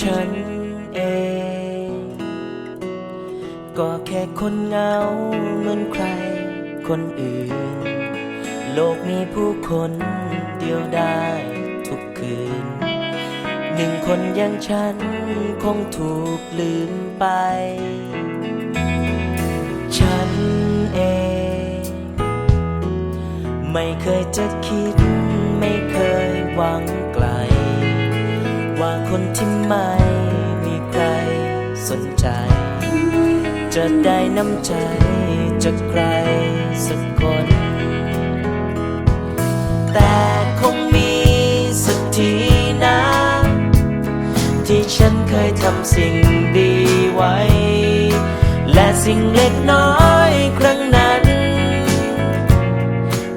ฉันเอง ก็แค่คนเหงาเหมือนใครคนอื่น โลกมีผู้คนเดียวได้ทุกคืน หนึ่งคนอย่างฉันคงถูกลืมไป ฉันเอง ไม่เคยจะคิด ไม่เคยหวังไกล ว่าคนที่ไม่มีใครสนใจ จะได้น้ำใจจากใครสักคน แต่คงมีสักทีนะ ที่ฉันเคยทำสิ่งดีไว้ และสิ่งเล็กน้อยครั้งนั้น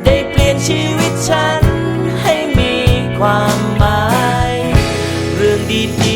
ได้เปลี่ยนชีวิตฉันให้มีความ เ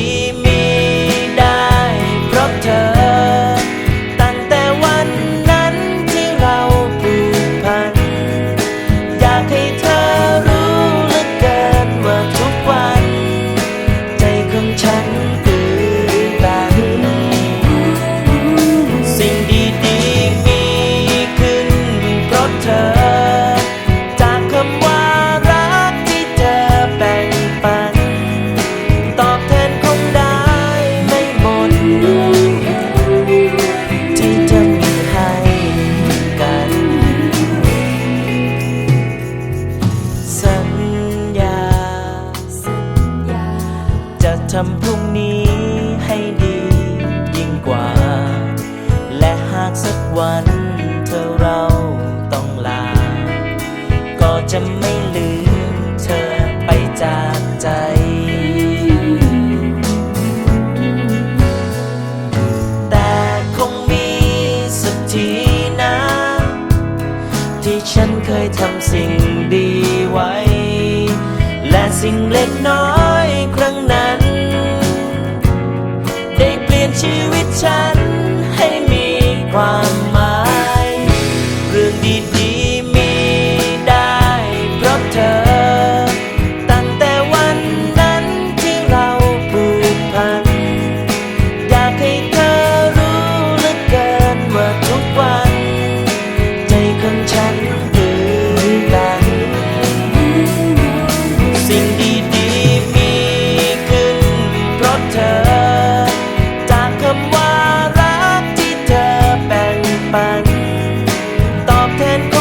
ทำพรุ่งนี้ให้ดียิ่งกว่า และหากสักวันเธอเราต้องลา ก็จะไม่ลืมเธอไปจากใจแต่คงมีสักทีนะที่ฉันเคยทำสิ่งดีไว้ และสิ่งเล็กน้อยครั้งนั้นได้เปลี่ยน ชีวิตฉัน ตอ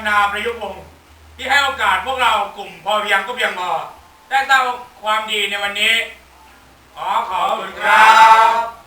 รย์วรรณาประยุกต์วงศ์ที่ให้โอกาสพวกเรากลุ่มพอเพียงก็เพียงพอได้สร้างความดีในวันนี้ ขอขอบคุณครับ